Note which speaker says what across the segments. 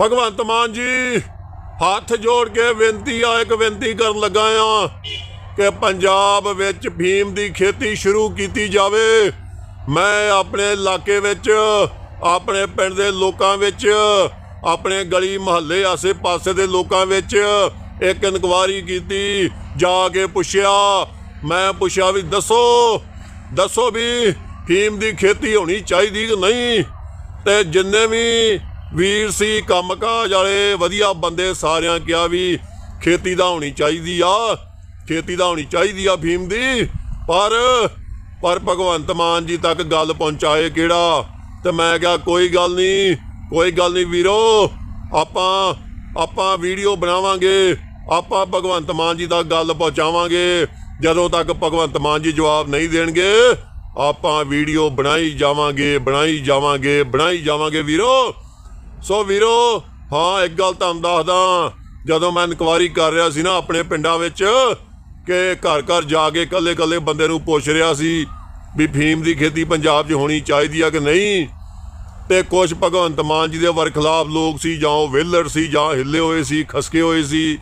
Speaker 1: ਭਗਵੰਤ ਮਾਨ ਜੀ, ਹੱਥ ਜੋੜ ਕੇ ਬੇਨਤੀ ਆ, ਇੱਕ ਬੇਨਤੀ ਕਰਨ ਲੱਗਾ ਆ ਕਿ ਪੰਜਾਬ ਵਿੱਚ ਫੀਮ ਦੀ ਖੇਤੀ ਸ਼ੁਰੂ ਕੀਤੀ ਜਾਵੇ। ਮੈਂ ਆਪਣੇ ਇਲਾਕੇ ਵਿੱਚ, ਆਪਣੇ ਪਿੰਡ ਦੇ ਲੋਕਾਂ ਵਿੱਚ, ਆਪਣੇ ਗਲੀ ਮੁਹੱਲੇ ਆਸੇ-ਪਾਸੇ ਦੇ ਲੋਕਾਂ ਵਿੱਚ ਇੱਕ ਇਨਕੁਆਰੀ ਕੀਤੀ, ਜਾ ਕੇ ਪੁੱਛਿਆ। ਮੈਂ ਪੁੱਛਿਆ ਵੀ ਦੱਸੋ ਦੱਸੋ ਵੀ ਫੀਮ ਦੀ ਖੇਤੀ ਹੋਣੀ ਚਾਹੀਦੀ ਕਿ ਨਹੀਂ? ਤੇ ਜਿੰਨੇ ਵੀ ਵੀਰ ਸੀ ਕੰਮਕਾਜ ਵਾਲੇ, ਵਧੀਆ ਬੰਦੇ ਸਾਰਿਆਂ ਕਿਹਾ ਵੀ ਖੇਤੀ ਦਾ ਹੋਣੀ ਚਾਹੀਦੀ ਆ, ਖੇਤੀ ਦਾ ਹੋਣੀ ਚਾਹੀਦੀ ਆ ਫੀਮ ਦੀ, ਪਰ ਪਰ ਭਗਵੰਤ ਮਾਨ ਜੀ ਤੱਕ ਗੱਲ ਪਹੁੰਚਾਏ ਕਿਹੜਾ? ਤੇ ਮੈਂ ਕਿਹਾ ਕੋਈ ਗੱਲ ਨਹੀਂ, ਕੋਈ ਗੱਲ ਨਹੀਂ ਵੀਰੋ, ਆਪਾਂ ਆਪਾਂ ਵੀਡੀਓ ਬਣਾਵਾਂਗੇ, ਆਪਾਂ ਭਗਵੰਤ ਮਾਨ ਜੀ ਤੱਕ ਗੱਲ ਪਹੁੰਚਾਵਾਂਗੇ, ਜਦੋਂ ਤੱਕ ਭਗਵੰਤ ਮਾਨ ਜੀ ਜਵਾਬ ਨਹੀਂ ਦੇਣਗੇ, ਆਪਾਂ ਵੀਡੀਓ ਬਣਾਈ ਜਾਵਾਂਗੇ ਬਣਾਈ ਜਾਵਾਂਗੇ ਬਣਾਈ ਜਾਵਾਂਗੇ ਵੀਰੋ। ਸੋ ਵੀਰੋ, ਹਾਂ, ਇੱਕ ਗੱਲ ਤੁਹਾਨੂੰ ਦੱਸਦਾ ਜਦੋਂ ਮੈਂ ਇਨਕੁਆਰੀ ਕਰ ਰਿਹਾ ਸੀ ਨਾ ਆਪਣੇ ਪਿੰਡਾਂ ਵਿੱਚ, ਕਿ ਘਰ ਘਰ ਜਾ ਕੇ ਕੱਲੇ ਕੱਲੇ ਬੰਦੇ ਨੂੰ ਪੁੱਛ ਰਿਹਾ ਸੀ ਵੀ ਫੀਮ ਦੀ ਖੇਤੀ ਪੰਜਾਬ 'ਚ ਹੋਣੀ ਚਾਹੀਦੀ ਆ ਕਿ ਨਹੀਂ? ਤੇ ਕੁਝ ਭਗਵੰਤ ਮਾਨ ਜੀ ਦੇ ਵਰਖਲਾਫ ਲੋਕ ਸੀ, ਜਾਂ ਉਹ ਵਿਹਲੜ ਸੀ, ਜਾਂ ਹਿੱਲੇ ਹੋਏ ਸੀ, ਖਸਕੇ ਹੋਏ ਸੀ,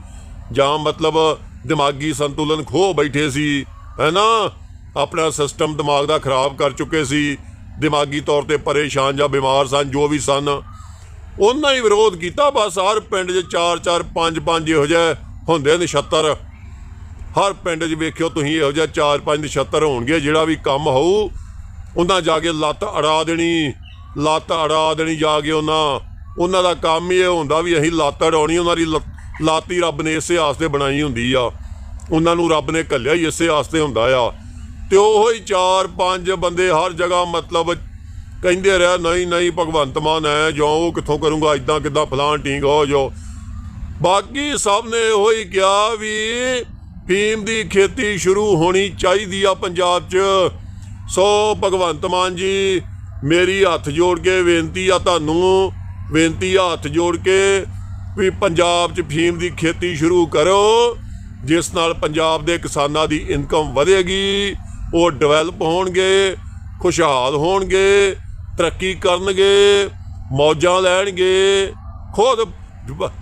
Speaker 1: ਜਾਂ ਮਤਲਬ ਦਿਮਾਗੀ ਸੰਤੁਲਨ ਖੋ ਬੈਠੇ ਸੀ ਹੈਨਾ ਆਪਣਾ ਸਿਸਟਮ ਦਿਮਾਗ ਦਾ ਖਰਾਬ ਕਰ ਚੁੱਕੇ ਸੀ, ਦਿਮਾਗੀ ਤੌਰ ਤੇ ਪਰੇਸ਼ਾਨ ਜਾਂ ਬਿਮਾਰ ਸਨ, ਜੋ ਵੀ ਸਨ ਉਹਨਾਂ ਹੀ ਵਿਰੋਧ ਕੀਤਾ, ਬਸ ਹਰ ਪਿੰਡ 'ਚ ਚਾਰ ਚਾਰ, ਪੰਜ ਪੰਜ ਇਹੋ ਜਿਹੇ ਹੁੰਦੇ ਨਛੱਤਰ ਹਰ ਪਿੰਡ 'ਚ ਵੇਖਿਓ ਤੁਸੀਂ ਇਹੋ ਜਿਹਾ ਚਾਰ, ਪੰਜ ਨਛੱਤਰ ਹੋਣਗੇ, ਜਿਹੜਾ ਵੀ ਕੰਮ ਹੋਊ, ਉਹਨਾਂ ਜਾ ਕੇ ਲੱਤ ਅੜਾ ਦੇਣੀ, ਲੱਤ ਅੜਾ ਦੇਣੀ ਜਾ ਕੇ ਉਹਨਾਂ ਉਹਨਾਂ ਦਾ ਕੰਮ ਹੀ ਇਹ ਹੁੰਦਾ ਵੀ ਅਸੀਂ ਲੱਤ ਅੜਾਉਣੀ, ਉਹਨਾਂ ਦੀ ਲੱਤ- ਲੱਤ ਹੀ ਰੱਬ ਨੇ ਇਸੇ ਆਸਤੇ ਬਣਾਈ ਹੁੰਦੀ ਆ। ਉਹਨਾਂ ਨੂੰ ਰੱਬ ਨੇ ਘੱਲਿਆ ਹੀ ਇਸੇ ਆਸਤੇ ਹੁੰਦਾ ਆ। ਤੇ ਉਹ ਹੀ ਚਾਰ, ਪੰਜ ਬੰਦੇ ਹਰ ਜਗ੍ਹਾ ਮਤਲਬ ਕਹਿੰਦੇ ਰਿਹਾ, ਨਹੀਂ ਨਹੀਂ, ਭਗਵੰਤ ਮਾਨ ਹੈ ਜੋ ਉਹ ਕਿੱਥੋਂ ਕਰੂੰਗਾ? ਇਦਾਂ ਕਿਦਾਂ ਫਲਾਂ ਟੀਂਗ ਹੋ ਜੋ। ਬਾਕੀ ਸਭ ਨੇ ਇਹੋ ਹੀ ਕਿਹਾ ਵੀ ਫੀਮ ਦੀ ਖੇਤੀ ਸ਼ੁਰੂ ਹੋਣੀ ਚਾਹੀਦੀ ਆ ਪੰਜਾਬ 'ਚ। ਸੋ ਭਗਵੰਤ ਮਾਨ ਜੀ, ਮੇਰੀ ਹੱਥ ਜੋੜ ਕੇ ਬੇਨਤੀ ਆ ਤੁਹਾਨੂੰ, ਬੇਨਤੀ ਆ ਹੱਥ ਜੋੜ ਕੇ ਵੀ ਪੰਜਾਬ 'ਚ ਫੀਮ ਦੀ ਖੇਤੀ ਸ਼ੁਰੂ ਕਰੋ, ਜਿਸ ਨਾਲ ਪੰਜਾਬ ਦੇ ਕਿਸਾਨਾਂ ਦੀ ਇਨਕਮ ਵਧੇਗੀ, ਉਹ ਡਿਵੈਲਪ ਹੋਣਗੇ, ਖੁਸ਼ਹਾਲ ਹੋਣਗੇ ਤਰੱਕੀ ਕਰਨਗੇ, ਮੌਜਾਂ ਲੈਣਗੇ, ਖੁਦ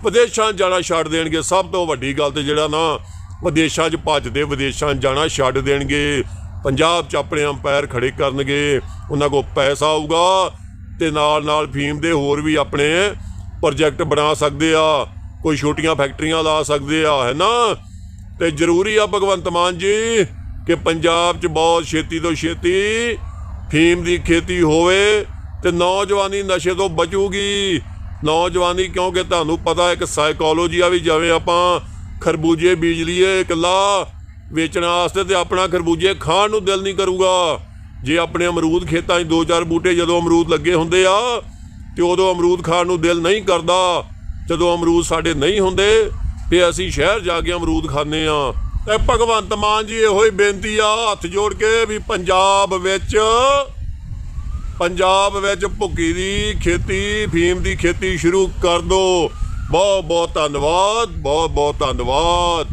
Speaker 1: ਵਿਦੇਸ਼ਾਂ 'ਚ ਜਾਣਾ ਛੱਡ ਦੇਣਗੇ। ਸਭ ਤੋਂ ਵੱਡੀ ਗੱਲ ਤੇ ਜਿਹੜਾ ਨਾ, ਵਿਦੇਸ਼ਾਂ 'ਚ ਭੱਜਦੇ ਵਿਦੇਸ਼ਾਂ 'ਚ ਜਾਣਾ ਛੱਡ ਦੇਣਗੇ। ਪੰਜਾਬ 'ਚ ਆਪਣੇ ਅੰਪਾਇਰ ਖੜੇ ਕਰਨਗੇ, ਉਹਨਾਂ ਕੋਲ ਪੈਸਾ ਆਊਗਾ ਤੇ ਨਾਲ ਨਾਲ ਫੀਮ ਦੇ ਹੋਰ ਵੀ ਆਪਣੇ ਪ੍ਰੋਜੈਕਟ ਬਣਾ ਸਕਦੇ ਆ, ਕੋਈ ਛੋਟੀਆਂ ਫੈਕਟਰੀਆਂ ਲਾ ਸਕਦੇ ਆ, ਹੈ ਨਾ? ਤੇ ਜ਼ਰੂਰੀ ਆ ਭਗਵੰਤ ਮਾਨ ਜੀ ਕਿ ਪੰਜਾਬ 'ਚ ਬਹੁਤ ਛੇਤੀ ਤੋਂ ਛੇਤੀ ਫੀਮ ਦੀ ਖੇਤੀ ਹੋਵੇ ਤੇ ਨੌਜਵਾਨੀ ਨਸ਼ੇ ਤੋਂ ਬਚੂਗੀ। ਨੌਜਵਾਨੀ ਕਿਉਂਕਿ ਤੁਹਾਨੂੰ ਪਤਾ ਇੱਕ ਸਾਈਕੋਲੋਜੀ ਆ ਵੀ ਜਿਵੇਂ ਆਪਾਂ ਖਰਬੂਜੇ ਬੀਜ ਲਈਏ ਇਕੱਲਾ ਵੇਚਣ ਵਾਸਤੇ ਤੇ ਆਪਣਾ ਖਰਬੂਜੇ ਖਾਣ ਨੂੰ ਦਿਲ ਨਹੀਂ ਕਰੂਗਾ। ਜੇ ਆਪਣੇ ਅਮਰੂਦ ਖੇਤਾਂ 'ਚ ਦੋ ਚਾਰ ਬੂਟੇ ਜਦੋਂ ਅਮਰੂਦ ਲੱਗੇ ਹੁੰਦੇ ਆ ਤੇ ਉਦੋਂ ਅਮਰੂਦ ਖਾਣ ਨੂੰ ਦਿਲ ਨਹੀਂ ਕਰਦਾ। ਜਦੋਂ ਅਮਰੂਦ ਸਾਡੇ ਨਹੀਂ ਹੁੰਦੇ ਤੇ ਅਸੀਂ ਸ਼ਹਿਰ ਜਾ ਕੇ ਅਮਰੂਦ ਖਾਂਦੇ ਆ ਤੇ ਭਗਵੰਤ ਮਾਨ ਜੀ ਇਹੋ ਹੀ ਬੇਨਤੀ ਆ, ਹੱਥ ਜੋੜ ਕੇ ਵੀ ਪੰਜਾਬ ਵਿੱਚ ਪੰਜਾਬ ਵਿੱਚ ਭੁੱਕੀ ਦੀ ਖੇਤੀ ਫੀਮ ਦੀ ਖੇਤੀ ਸ਼ੁਰੂ ਕਰ ਦੋ ਬਹੁਤ ਬਹੁਤ ਧੰਨਵਾਦ ਬਹੁਤ ਬਹੁਤ ਧੰਨਵਾਦ।